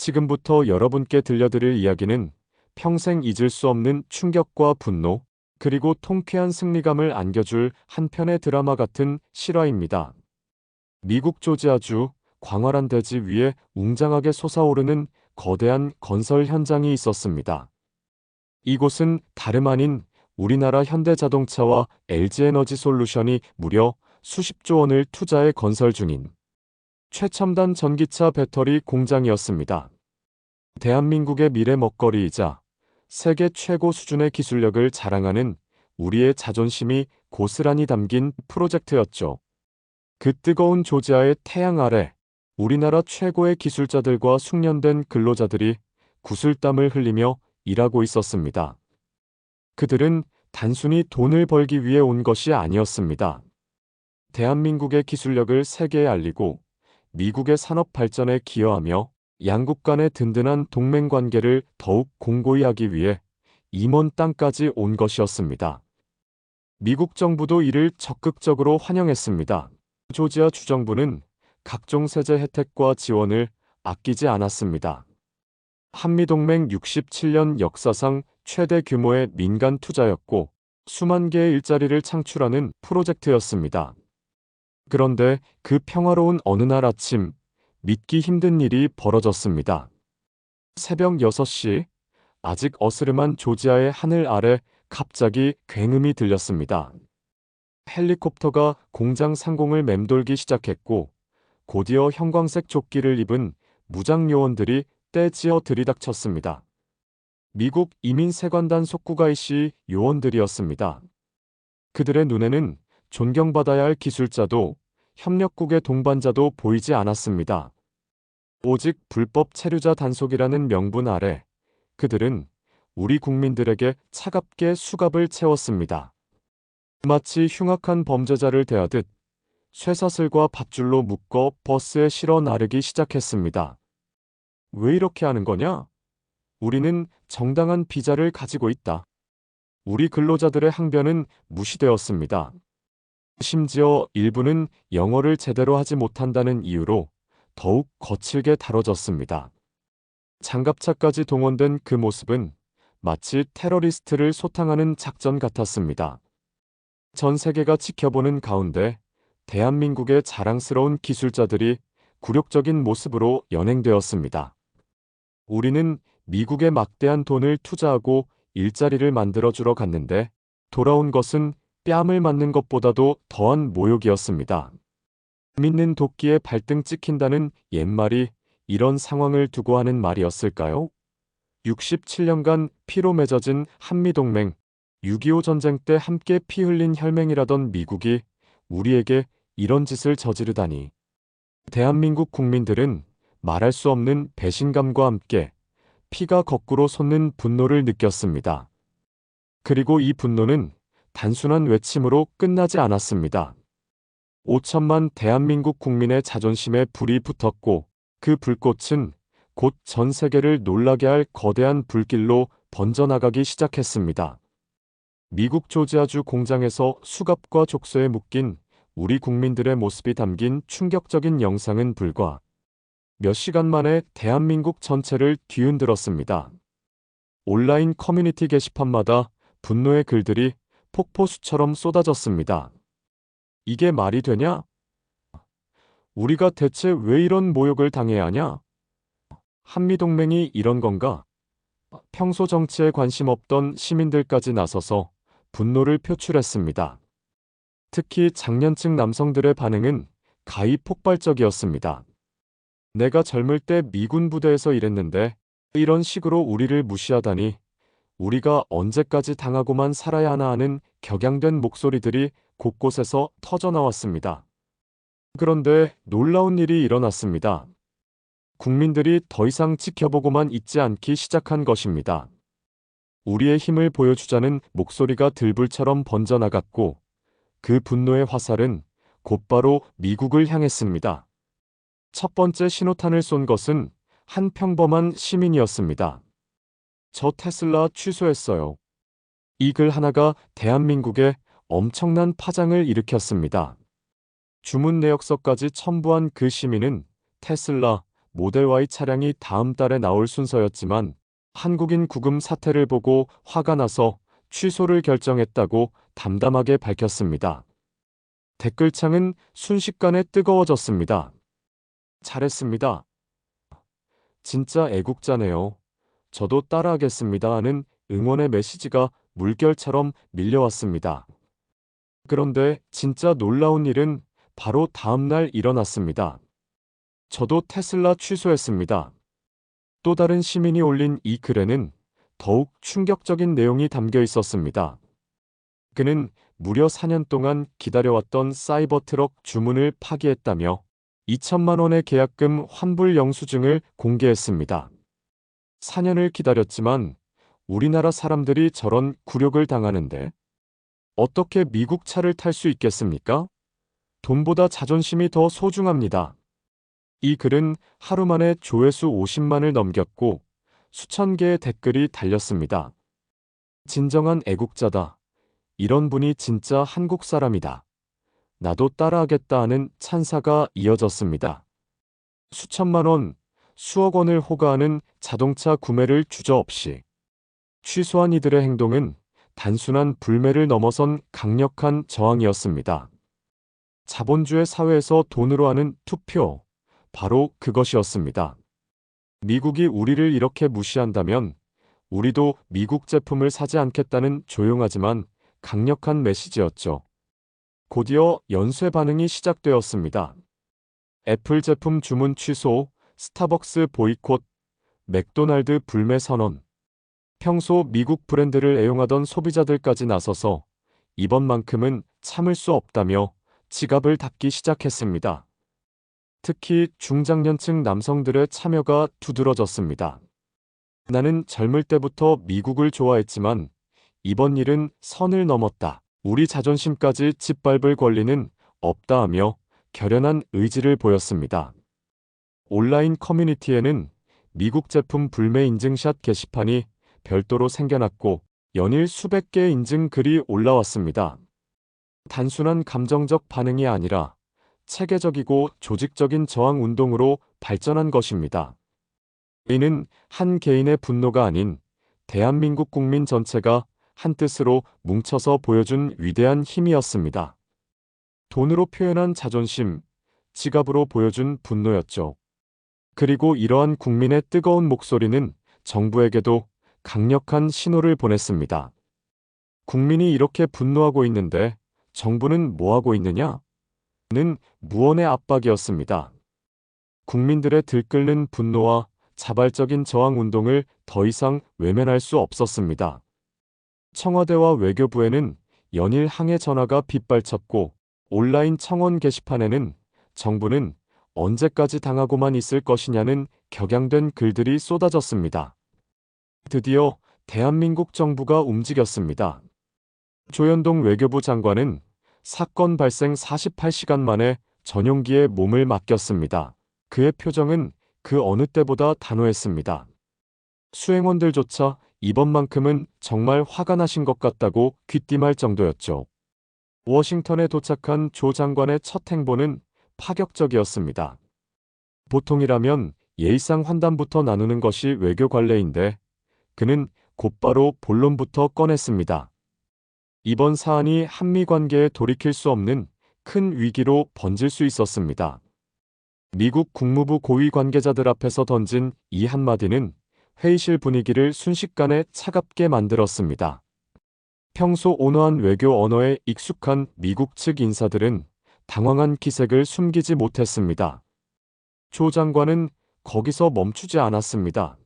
지금부터 여러분께 들려드릴 이야기는 평생 잊을 수 없는 충격과 분노, 그리고 통쾌한 승리감을 안겨줄 한 편의 드라마 같은 실화입니다. 미국 조지아주 광활한 대지 위에 웅장하게 솟아오르는 거대한 건설 현장이 있었습니다. 이곳은 다름 아닌 우리나라 현대자동차와 LG에너지 솔루션이 무려 수십조 원을 투자해 건설 중인 최첨단 전기차 배터리 공장이었습니다. 대한민국의 미래 먹거리이자 세계 최고 수준의 기술력을 자랑하는 우리의 자존심이 고스란히 담긴 프로젝트였죠. 그 뜨거운 조지아의 태양 아래 우리나라 최고의 기술자들과 숙련된 근로자들이 구슬땀을 흘리며 일하고 있었습니다. 그들은 단순히 돈을 벌기 위해 온 것이 아니었습니다. 대한민국의 기술력을 세계에 알리고 미국의 산업 발전에 기여하며 양국 간의 든든한 동맹 관계를 더욱 공고히 하기 위해 임원 땅까지 온 것이었습니다. 미국 정부도 이를 적극적으로 환영했습니다. 조지아 주정부는 각종 세제 혜택과 지원을 아끼지 않았습니다. 한미동맹 67년 역사상 최대 규모의 민간 투자였고 수만 개의 일자리를 창출하는 프로젝트였습니다. 그런데 그 평화로운 어느 날 아침 믿기 힘든 일이 벌어졌습니다. 새벽 6시 아직 어스름한 조지아의 하늘 아래 갑자기 굉음이 들렸습니다. 헬리콥터가 공장 상공을 맴돌기 시작했고 곧이어 형광색 조끼를 입은 무장 요원들이 떼지어 들이닥쳤습니다. 미국 이민세관단 속구가이시 요원들이었습니다. 그들의 눈에는 존경받아야 할 기술자도 협력국의 동반자도 보이지 않았습니다. 오직 불법 체류자 단속이라는 명분 아래 그들은 우리 국민들에게 차갑게 수갑을 채웠습니다. 마치 흉악한 범죄자를 대하듯 쇠사슬과 밧줄로 묶어 버스에 실어 나르기 시작했습니다. 왜 이렇게 하는 거냐? 우리는 정당한 비자를 가지고 있다. 우리 근로자들의 항변은 무시되었습니다. 심지어 일부는 영어를 제대로 하지 못한다는 이유로 더욱 거칠게 다뤄졌습니다. 장갑차까지 동원된 그 모습은 마치 테러리스트를 소탕하는 작전 같았습니다. 전 세계가 지켜보는 가운데 대한민국의 자랑스러운 기술자들이 굴욕적인 모습으로 연행되었습니다. 우리는 미국에 막대한 돈을 투자하고 일자리를 만들어주러 갔는데 돌아온 것은 뺨을 맞는 것보다도 더한 모욕이었습니다. 믿는 도끼에 발등 찍힌다는 옛말이 이런 상황을 두고 하는 말이었을까요? 67년간 피로 맺어진 한미동맹, 6.25 전쟁 때 함께 피 흘린 혈맹이라던 미국이 우리에게 이런 짓을 저지르다니. 대한민국 국민들은 말할 수 없는 배신감과 함께 피가 거꾸로 솟는 분노를 느꼈습니다. 그리고 이 분노는 단순한 외침으로 끝나지 않았습니다. 5천만 대한민국 국민의 자존심에 불이 붙었고 그 불꽃은 곧 전 세계를 놀라게 할 거대한 불길로 번져나가기 시작했습니다. 미국 조지아주 공장에서 수갑과 족쇄에 묶인 우리 국민들의 모습이 담긴 충격적인 영상은 불과 몇 시간 만에 대한민국 전체를 뒤흔들었습니다. 온라인 커뮤니티 게시판마다 분노의 글들이 폭포수처럼 쏟아졌습니다. 이게 말이 되냐? 우리가 대체 왜 이런 모욕을 당해야 하냐? 한미동맹이 이런 건가? 평소 정치에 관심 없던 시민들까지 나서서 분노를 표출했습니다. 특히 장년층 남성들의 반응은 가히 폭발적이었습니다. 내가 젊을 때 미군 부대에서 일했는데 이런 식으로 우리를 무시하다니 우리가 언제까지 당하고만 살아야 하나 하는 격양된 목소리들이 곳곳에서 터져나왔습니다. 그런데 놀라운 일이 일어났습니다. 국민들이 더 이상 지켜보고만 있지 않기 시작한 것입니다. 우리의 힘을 보여주자는 목소리가 들불처럼 번져나갔고 그 분노의 화살은 곧바로 미국을 향했습니다. 첫 번째 신호탄을 쏜 것은 한 평범한 시민이었습니다. 저 테슬라 취소했어요. 이 글 하나가 대한민국에 엄청난 파장을 일으켰습니다. 주문 내역서까지 첨부한 그 시민은 테슬라 모델 Y 차량이 다음 달에 나올 순서였지만 한국인 구금 사태를 보고 화가 나서 취소를 결정했다고 담담하게 밝혔습니다. 댓글창은 순식간에 뜨거워졌습니다. 잘했습니다. 진짜 애국자네요. 저도 따라하겠습니다 하는 응원의 메시지가 물결처럼 밀려왔습니다. 그런데 진짜 놀라운 일은 바로 다음 날 일어났습니다. 저도 테슬라 취소했습니다. 또 다른 시민이 올린 이 글에는 더욱 충격적인 내용이 담겨 있었습니다. 그는 무려 4년 동안 기다려왔던 사이버 트럭 주문을 파기했다며 2천만 원의 계약금 환불 영수증을 공개했습니다. 4년을 기다렸지만 우리나라 사람들이 저런 굴욕을 당하는데 어떻게 미국 차를 탈 수 있겠습니까? 돈보다 자존심이 더 소중합니다. 이 글은 하루 만에 조회수 50만을 넘겼고 수천 개의 댓글이 달렸습니다. 진정한 애국자다. 이런 분이 진짜 한국 사람이다. 나도 따라하겠다 하는 찬사가 이어졌습니다. 수천만 원, 수억 원을 호가하는 자동차 구매를 주저없이 취소한 이들의 행동은 단순한 불매를 넘어선 강력한 저항이었습니다. 자본주의 사회에서 돈으로 하는 투표, 바로 그것이었습니다. 미국이 우리를 이렇게 무시한다면 우리도 미국 제품을 사지 않겠다는 조용하지만 강력한 메시지였죠. 곧이어 연쇄 반응이 시작되었습니다. 애플 제품 주문 취소, 스타벅스 보이콧, 맥도날드 불매 선언. 평소 미국 브랜드를 애용하던 소비자들까지 나서서 이번만큼은 참을 수 없다며 지갑을 닫기 시작했습니다. 특히 중장년층 남성들의 참여가 두드러졌습니다. 나는 젊을 때부터 미국을 좋아했지만 이번 일은 선을 넘었다. 우리 자존심까지 짓밟을 권리는 없다 하며 결연한 의지를 보였습니다. 온라인 커뮤니티에는 미국 제품 불매 인증샷 게시판이 별도로 생겨났고 연일 수백 개의 인증 글이 올라왔습니다. 단순한 감정적 반응이 아니라 체계적이고 조직적인 저항 운동으로 발전한 것입니다. 이는 한 개인의 분노가 아닌 대한민국 국민 전체가 한 뜻으로 뭉쳐서 보여준 위대한 힘이었습니다. 돈으로 표현한 자존심, 지갑으로 보여준 분노였죠. 그리고 이러한 국민의 뜨거운 목소리는 정부에게도 강력한 신호를 보냈습니다. 국민이 이렇게 분노하고 있는데 정부는 뭐하고 있느냐? 는 무언의 압박이었습니다. 국민들의 들끓는 분노와 자발적인 저항 운동을 더 이상 외면할 수 없었습니다. 청와대와 외교부에는 연일 항해 전화가 빗발쳤고 온라인 청원 게시판에는 정부는 언제까지 당하고만 있을 것이냐는 격양된 글들이 쏟아졌습니다. 드디어 대한민국 정부가 움직였습니다. 조현동 외교부 장관은 사건 발생 48시간 만에 전용기에 몸을 맡겼습니다. 그의 표정은 그 어느 때보다 단호했습니다. 수행원들조차 이번만큼은 정말 화가 나신 것 같다고 귀띔할 정도였죠. 워싱턴에 도착한 조 장관의 첫 행보는 파격적이었습니다. 보통이라면 예의상 환담부터 나누는 것이 외교 관례인데 그는 곧바로 본론부터 꺼냈습니다. 이번 사안이 한미 관계에 돌이킬 수 없는 큰 위기로 번질 수 있었습니다. 미국 국무부 고위 관계자들 앞에서 던진 이 한마디는 회의실 분위기를 순식간에 차갑게 만들었습니다. 평소 온화한 외교 언어에 익숙한 미국 측 인사들은 당황한 기색을 숨기지 못했습니다. 조 장관은 거기서 멈추지 않았습니다.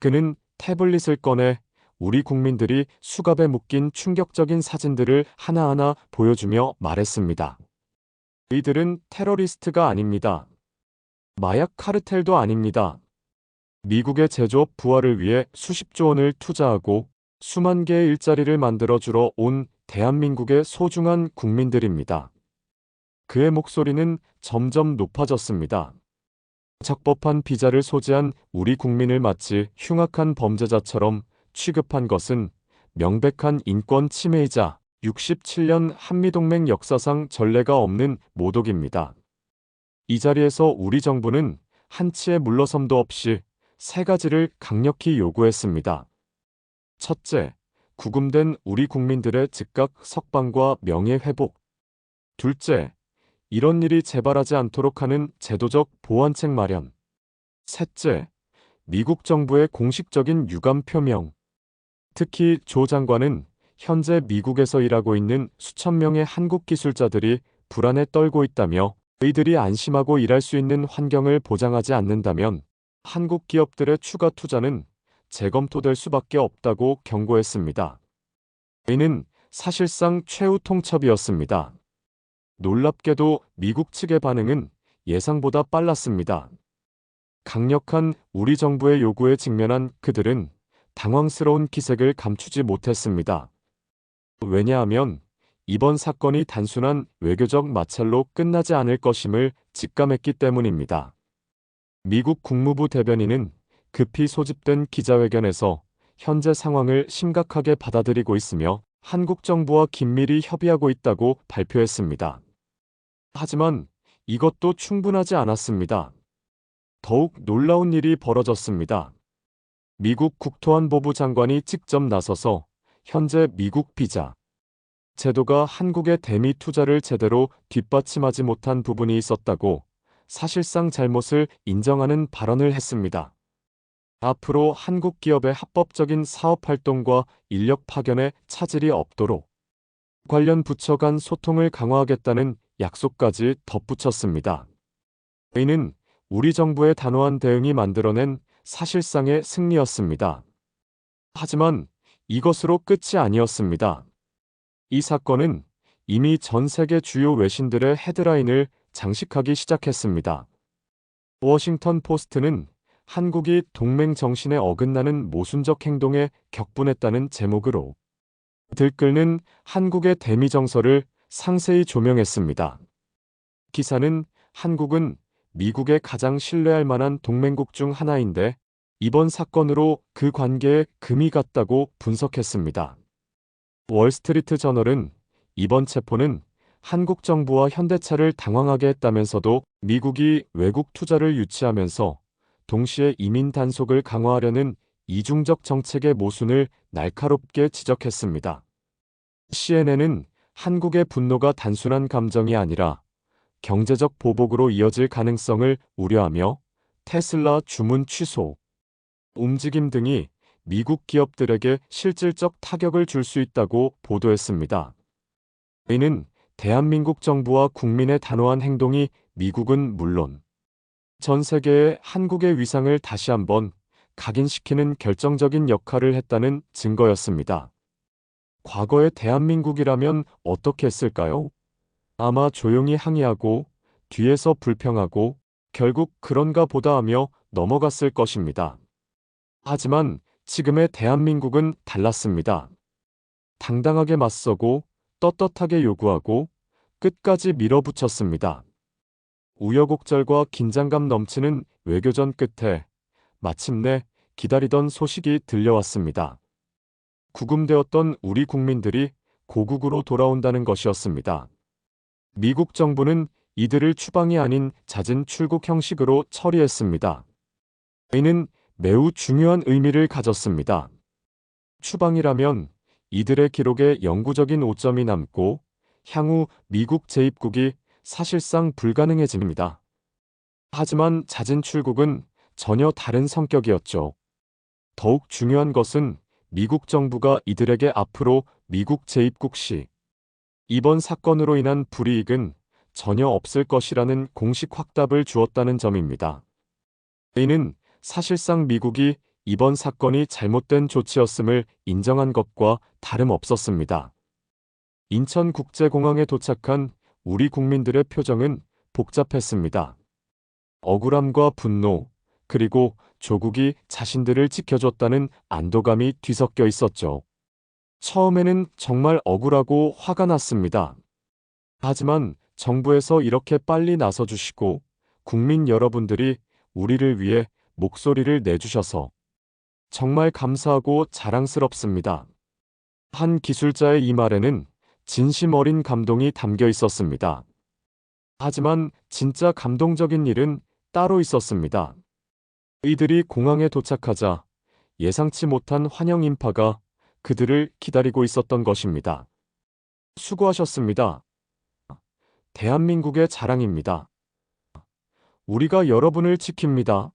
그는 태블릿을 꺼내 우리 국민들이 수갑에 묶인 충격적인 사진들을 하나하나 보여주며 말했습니다. 이들은 테러리스트가 아닙니다. 마약 카르텔도 아닙니다. 미국의 제조업 부활을 위해 수십조 원을 투자하고 수만 개의 일자리를 만들어 주러 온 대한민국의 소중한 국민들입니다. 그의 목소리는 점점 높아졌습니다. 적법한 비자를 소지한 우리 국민을 마치 흉악한 범죄자처럼 취급한 것은 명백한 인권 침해이자 67년 한미동맹 역사상 전례가 없는 모독입니다. 이 자리에서 우리 정부는 한치의 물러섬도 없이 세 가지를 강력히 요구했습니다. 첫째, 구금된 우리 국민들의 즉각 석방과 명예 회복. 둘째, 이런 일이 재발하지 않도록 하는 제도적 보완책 마련. 셋째, 미국 정부의 공식적인 유감 표명. 특히 조 장관은 현재 미국에서 일하고 있는 수천 명의 한국 기술자들이 불안에 떨고 있다며 의들이 안심하고 일할 수 있는 환경을 보장하지 않는다면 한국 기업들의 추가 투자는 재검토될 수밖에 없다고 경고했습니다. 이는 사실상 최후 통첩이었습니다. 놀랍게도 미국 측의 반응은 예상보다 빨랐습니다. 강력한 우리 정부의 요구에 직면한 그들은 당황스러운 기색을 감추지 못했습니다. 왜냐하면 이번 사건이 단순한 외교적 마찰로 끝나지 않을 것임을 직감했기 때문입니다. 미국 국무부 대변인은 급히 소집된 기자회견에서 현재 상황을 심각하게 받아들이고 있으며 한국 정부와 긴밀히 협의하고 있다고 발표했습니다. 하지만 이것도 충분하지 않았습니다. 더욱 놀라운 일이 벌어졌습니다. 미국 국토안보부 장관이 직접 나서서 현재 미국 비자 제도가 한국의 대미 투자를 제대로 뒷받침하지 못한 부분이 있었다고 사실상 잘못을 인정하는 발언을 했습니다. 앞으로 한국 기업의 합법적인 사업 활동과 인력 파견에 차질이 없도록 관련 부처 간 소통을 강화하겠다는 약속까지 덧붙였습니다. 이는 우리 정부의 단호한 대응이 만들어낸 사실상의 승리였습니다. 하지만 이것으로 끝이 아니었습니다. 이 사건은 이미 전 세계 주요 외신들의 헤드라인을 장식하기 시작했습니다. 워싱턴 포스트는 한국이 동맹 정신에 어긋나는 모순적 행동에 격분했다는 제목으로 들끓는 한국의 대미 정서를 상세히 조명했습니다. 기사는 한국은 미국의 가장 신뢰할 만한 동맹국 중 하나인데 이번 사건으로 그 관계에 금이 갔다고 분석했습니다. 월스트리트 저널은 이번 체포는 한국 정부와 현대차를 당황하게 했다면서도 미국이 외국 투자를 유치하면서 동시에 이민 단속을 강화하려는 이중적 정책의 모순을 날카롭게 지적했습니다. CNN은 한국의 분노가 단순한 감정이 아니라 경제적 보복으로 이어질 가능성을 우려하며 테슬라 주문 취소, 움직임 등이 미국 기업들에게 실질적 타격을 줄 수 있다고 보도했습니다. 이는 대한민국 정부와 국민의 단호한 행동이 미국은 물론 전 세계의 한국의 위상을 다시 한번 각인시키는 결정적인 역할을 했다는 증거였습니다. 과거의 대한민국이라면 어떻게 했을까요? 아마 조용히 항의하고 뒤에서 불평하고 결국 그런가 보다 하며 넘어갔을 것입니다. 하지만 지금의 대한민국은 달랐습니다. 당당하게 맞서고 떳떳하게 요구하고 끝까지 밀어붙였습니다. 우여곡절과 긴장감 넘치는 외교전 끝에 마침내 기다리던 소식이 들려왔습니다. 구금되었던 우리 국민들이 고국으로 돌아온다는 것이었습니다. 미국 정부는 이들을 추방이 아닌 잦은 출국 형식으로 처리했습니다. 이는 매우 중요한 의미를 가졌습니다. 추방이라면 이들의 기록에 영구적인 오점이 남고 향후 미국 재입국이 사실상 불가능해집니다. 하지만 잦은 출국은 전혀 다른 성격이었죠. 더욱 중요한 것은 미국 정부가 이들에게 앞으로 미국 재입국 시 이번 사건으로 인한 불이익은 전혀 없을 것이라는 공식 확답을 주었다는 점입니다. 이는 사실상 미국이 이번 사건이 잘못된 조치였음을 인정한 것과 다름없었습니다. 인천국제공항에 도착한 우리 국민들의 표정은 복잡했습니다. 억울함과 분노, 그리고 조국이 자신들을 지켜줬다는 안도감이 뒤섞여 있었죠. 처음에는 정말 억울하고 화가 났습니다. 하지만 정부에서 이렇게 빨리 나서주시고 국민 여러분들이 우리를 위해 목소리를 내주셔서 정말 감사하고 자랑스럽습니다. 한 기술자의 이 말에는 진심 어린 감동이 담겨 있었습니다. 하지만 진짜 감동적인 일은 따로 있었습니다. 이들이 공항에 도착하자 예상치 못한 환영 인파가 그들을 기다리고 있었던 것입니다. 수고하셨습니다. 대한민국의 자랑입니다. 우리가 여러분을 지킵니다.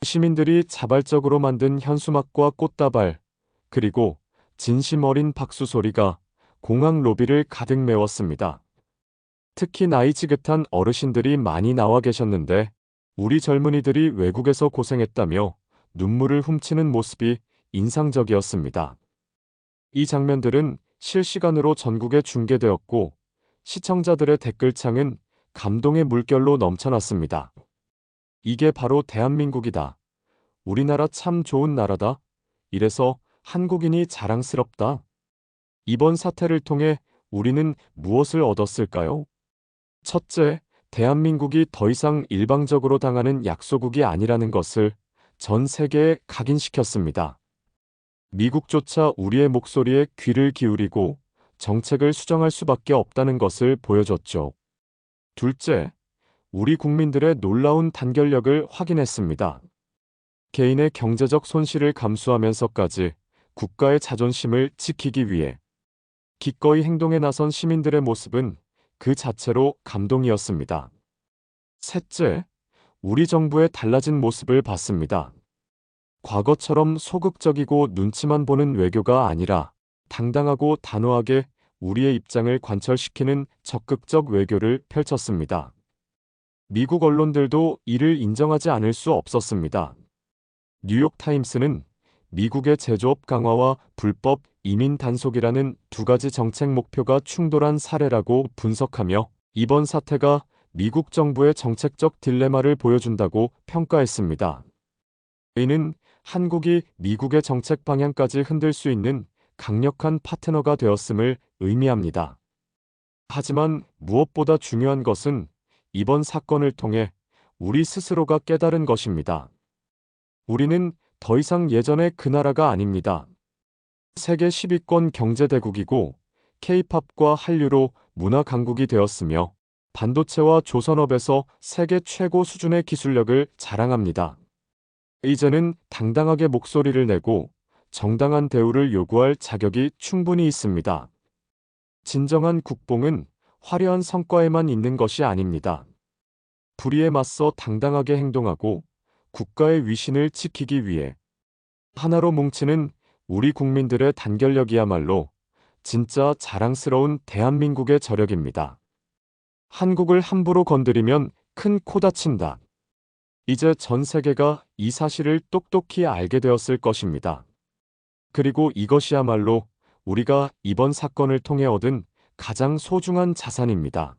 시민들이 자발적으로 만든 현수막과 꽃다발, 그리고 진심 어린 박수 소리가 공항 로비를 가득 메웠습니다. 특히 나이 지긋한 어르신들이 많이 나와 계셨는데 우리 젊은이들이 외국에서 고생했다며 눈물을 훔치는 모습이 인상적이었습니다. 이 장면들은 실시간으로 전국에 중계되었고 시청자들의 댓글창은 감동의 물결로 넘쳐났습니다. 이게 바로 대한민국이다. 우리나라 참 좋은 나라다. 이래서 한국인이 자랑스럽다. 이번 사태를 통해 우리는 무엇을 얻었을까요? 첫째, 대한민국이 더 이상 일방적으로 당하는 약소국이 아니라는 것을 전 세계에 각인시켰습니다. 미국조차 우리의 목소리에 귀를 기울이고 정책을 수정할 수밖에 없다는 것을 보여줬죠. 둘째, 우리 국민들의 놀라운 단결력을 확인했습니다. 개인의 경제적 손실을 감수하면서까지 국가의 자존심을 지키기 위해 기꺼이 행동에 나선 시민들의 모습은 그 자체로 감동이었습니다. 셋째, 우리 정부의 달라진 모습을 봤습니다. 과거처럼 소극적이고 눈치만 보는 외교가 아니라 당당하고 단호하게 우리의 입장을 관철시키는 적극적 외교를 펼쳤습니다. 미국 언론들도 이를 인정하지 않을 수 없었습니다. 뉴욕타임스는 미국의 제조업 강화와 불법 이민 단속이라는 두 가지 정책 목표가 충돌한 사례라고 분석하며 이번 사태가 미국 정부의 정책적 딜레마를 보여준다고 평가했습니다. 이는 한국이 미국의 정책 방향까지 흔들 수 있는 강력한 파트너가 되었음을 의미합니다. 하지만 무엇보다 중요한 것은 이번 사건을 통해 우리 스스로가 깨달은 것입니다. 우리는 더 이상 예전의 그 나라가 아닙니다. 세계 10위권 경제대국이고 K-팝과 한류로 문화 강국이 되었으며 반도체와 조선업에서 세계 최고 수준의 기술력을 자랑합니다. 이제는 당당하게 목소리를 내고 정당한 대우를 요구할 자격이 충분히 있습니다. 진정한 국뽕은 화려한 성과에만 있는 것이 아닙니다. 불의에 맞서 당당하게 행동하고 국가의 위신을 지키기 위해 하나로 뭉치는 우리 국민들의 단결력이야말로 진짜 자랑스러운 대한민국의 저력입니다. 한국을 함부로 건드리면 큰 코 다친다. 이제 전 세계가 이 사실을 똑똑히 알게 되었을 것입니다. 그리고 이것이야말로 우리가 이번 사건을 통해 얻은 가장 소중한 자산입니다.